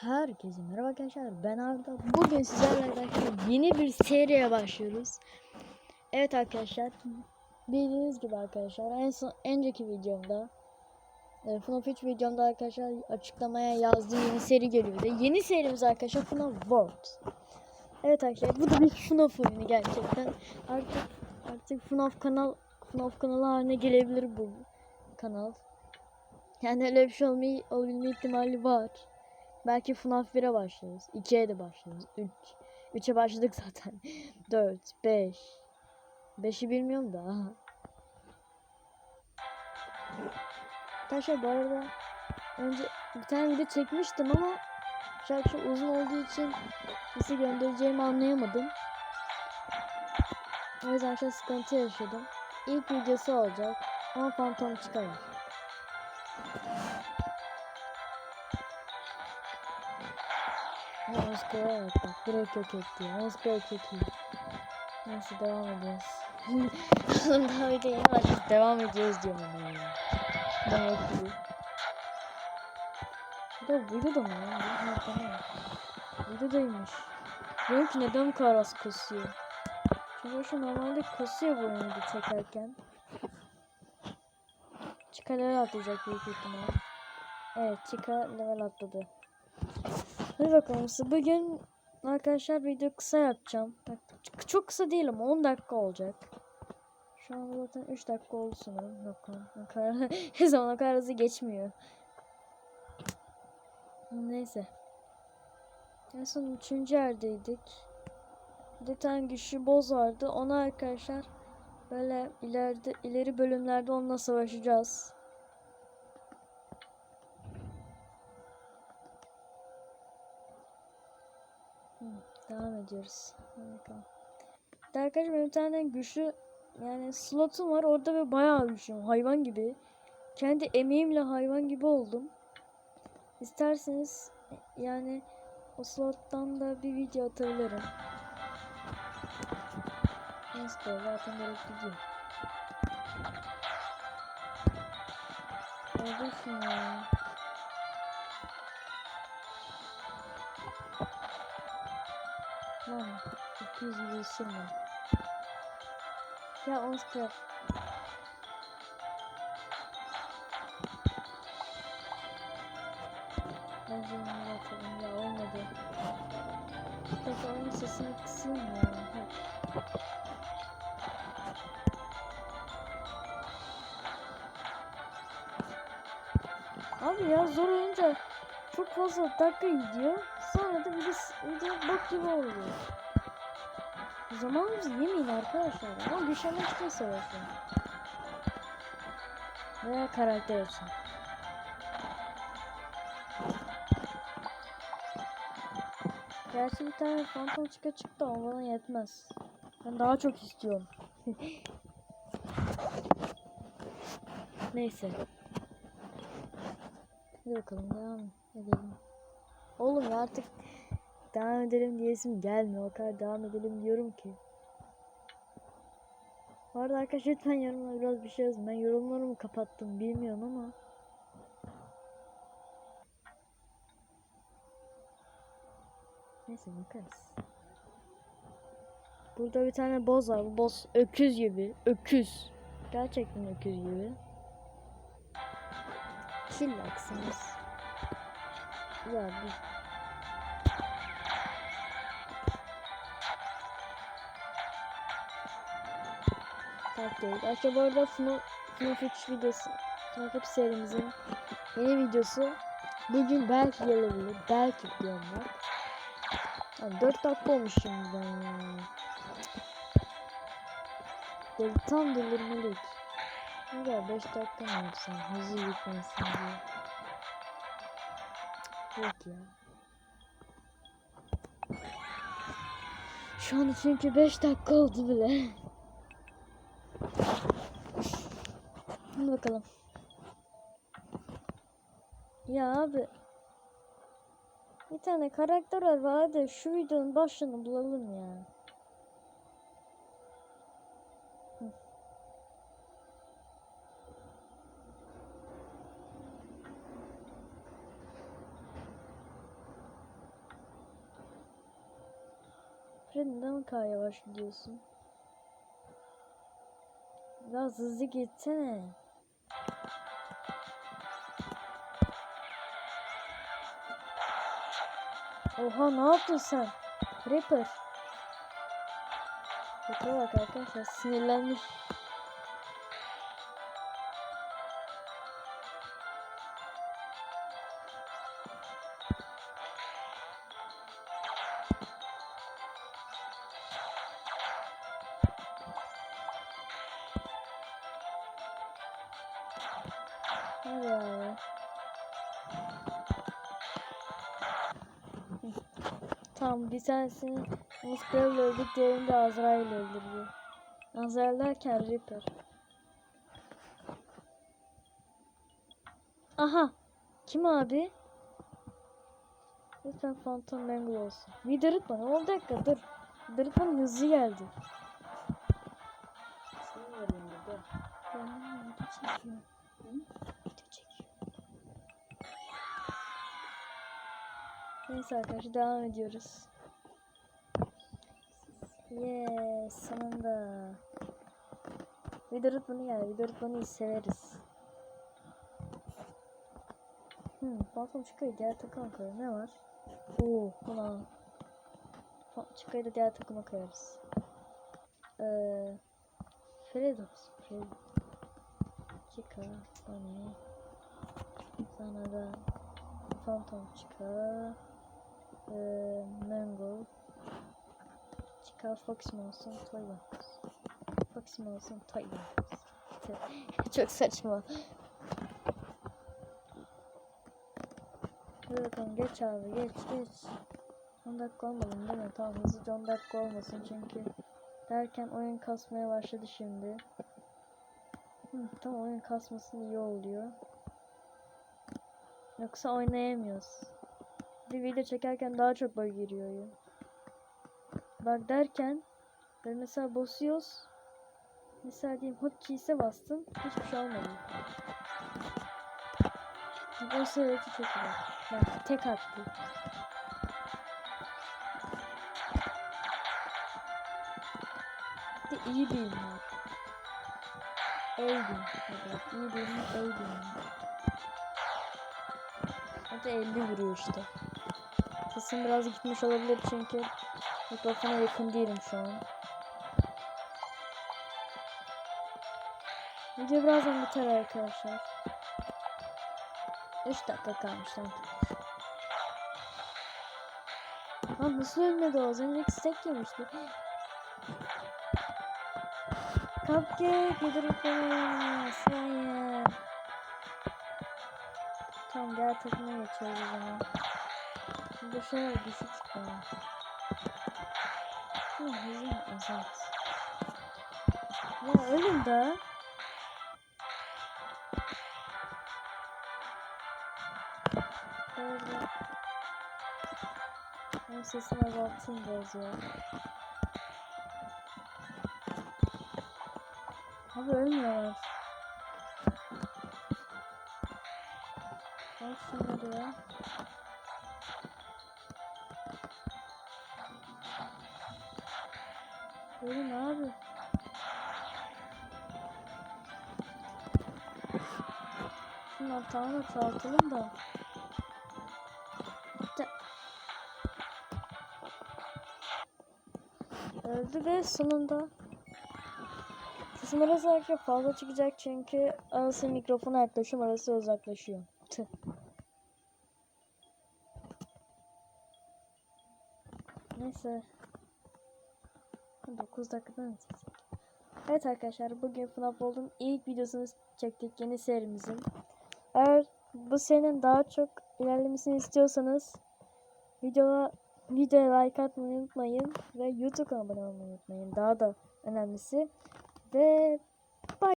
Herkese merhaba arkadaşlar ben Arda. Bugün sizlerle arkadaşlar yeni bir seriye başlıyoruz. Evet arkadaşlar bildiğiniz gibi arkadaşlar en son önceki videomda e, FNAF 3 videomda arkadaşlar açıklamaya yazdığım yeni seri geliyordu. Yeni serimiz arkadaşlar FNAF World. Evet arkadaşlar bu da bir FNAF oyunu gerçekten. Artık artık FNAF kanal FNAF kanalı haline gelebilir bu kanal. Yani öyle bir şey olmayı, olabilme ihtimali var. Belki FNAF 1'e başlarız. 2'ye de başlarız. 3. 3'e başladık zaten. 4, 5. 5'i bilmiyorum da. Arkadaşlar bu arada önce bir tane video çekmiştim ama şarkı uzun olduğu için nasıl göndereceğimi anlayamadım. O yüzden arkadaşlar sıkıntı yaşadım. İlk videosu olacak ama fantom çıkar. Moskova evet bak direkt yok etti. Moskova çok iyi. Neyse devam ediyoruz. Oğlum daha video yeni başladı. Devam ediyoruz diyorum ama ya. Demek ki. Bu da video da mı ya? Ha, tamam. Videodaymış. Diyorum ki neden bu kadar az kasıyor? Çünkü şu normalde kasıyor bu oyunu çekerken. Chica level atlayacak büyük ihtimal. Evet Chica level atladı. Hadi bakalım bugün arkadaşlar video kısa yapacağım. Bak, çok kısa değil ama 10 dakika olacak. Şu an zaten 3 dakika oldu sanırım. Yok her zaman o kadar hızlı geçmiyor. Neyse. En son 3. yerdeydik. Bir tane güçlü boz vardı. Ona arkadaşlar böyle ileride ileri bölümlerde onunla savaşacağız. Devam ediyoruz. Bakalım. Arkadaşlar benim tane güçlü yani slotum var. Orada ve bayağı güçlüyüm. Hayvan gibi. Kendi emeğimle hayvan gibi oldum. İsterseniz yani o slottan da bir video atabilirim. Neyse zaten gerek gidiyor. Neredesin ya? Lan 200 gibi ısırma. Ya Oscar. Bence onu yapalım ya olmadı. Peki onun sesini kısayım. Ha. Abi ya zor olunca çok fazla dakika gidiyor. Sonra da bir de s- video bok gibi oluyor. Zamanımızı yemeyin arkadaşlar. Ama güçlenmek için savaşın. Veya karakter için. Gerçi bir tane fantom çıka çıktı ama bana yetmez. Ben daha çok istiyorum. Neyse. Hadi bakalım devam edelim. Oğlum artık devam edelim diyesim gelmiyor. O kadar devam edelim diyorum ki. Bu arada arkadaşlar lütfen yorumlara biraz bir şey yazın. Ben yorumlarımı kapattım bilmiyorum ama. Neyse bakarız. Burada bir tane boz var. Bu boz öküz gibi. Öküz. Gerçekten öküz gibi. Chillaksınız. Ya bir Tak değil. Arkadaşlar bu arada FNAF, FNAF 3 videosu, FNAF 3 serimizin yeni videosu bugün belki gelebilir. Belki diyorum bak. Abi 4 dakika olmuş şimdiden ya. Deli, tam delirmelik. Ne kadar 5 dakika mı yapsam hızlı gitmesin diye. Yok ya. Şu an çünkü 5 dakika oldu bile. Hadi bakalım. Ya abi. Bir tane karakter var hadi şu videonun başlığını bulalım ya. Fred neden kadar yavaş gidiyorsun? Biraz hızlı gitsene. Oha ne yaptın sen? Ripper. Ripper'a bak arkadaşlar sinirlenmiş. Hı. Tamam bir tanesini Muskrel öldük diğerini de Azrail öldürdü. Azrail derken Reaper. Aha. Kim abi? Lütfen Phantom Mangle olsun. Withered bana 10 dakika dur. Bana hızlı geldi. Senin yerinde de. Ben. Video çekiyorum. Neyse arkadaşlar devam ediyoruz. Yes sonunda. Withered bunu yani Withered bunu severiz. Hmm, Phantom çıkıyor diğer takıma koyalım. Ne var? Oo, buna. Çıkıyor da diğer takıma koyarız. Eee Fredos. Fred. Chica. Bunny. Sonra da Phantom Chica. Eee Mango. Chica Fox olsun. Toybox. Fox olsun. Toybox. Çok saçma. Bakalım geç abi geç geç. 10 dakika olmadı değil mi? Tamam hızlıca 10 dakika olmasın çünkü derken oyun kasmaya başladı şimdi. Hı, tamam oyun kasması iyi oluyor. Yoksa oynayamıyoruz. Bir video çekerken daha çok bug giriyor oyun. Bak derken ve mesela basıyoruz. Mesela diyeyim hotkeys'e bastım. Hiçbir şey olmadı. Bu sebebi çok iyi. Bak tek attı. De iyi mi? Aidin. Evet, iyi mi? Aidin. O da 50 vuruyor işte. Sesim biraz gitmiş olabilir çünkü mikrofona yakın değilim şu an. Video birazdan biter arkadaşlar. 3 dakika kalmış sanki. Lan nasıl ölmedi o? Az önceki stack yemişti. Cupcake yedirip Hayır. Tamam diğer takıma geçiyoruz o zaman. Şimdi şöyle düşük çıkıyor. Hı, hızlı azalt. Ya ölüm de. Böyle. Ben sesini azaltayım biraz ya. Abi ölmüyorlar. Al şunları ya. Ölün abi. Şunun atağını çoğaltalım da. De- Öldü ve sonunda Sesim arası arkadaşlar fazla çıkacak çünkü arası mikrofona yaklaşıyorum arası uzaklaşıyor. Tüh. Neyse. 9 dakikada mı çekecek? Evet arkadaşlar bugün FNAF World'un ilk videosunu çektik yeni serimizin. Eğer bu serinin daha çok ilerlemesini istiyorsanız videoya, videoya like atmayı unutmayın ve YouTube abone olmayı unutmayın. Daha da önemlisi ve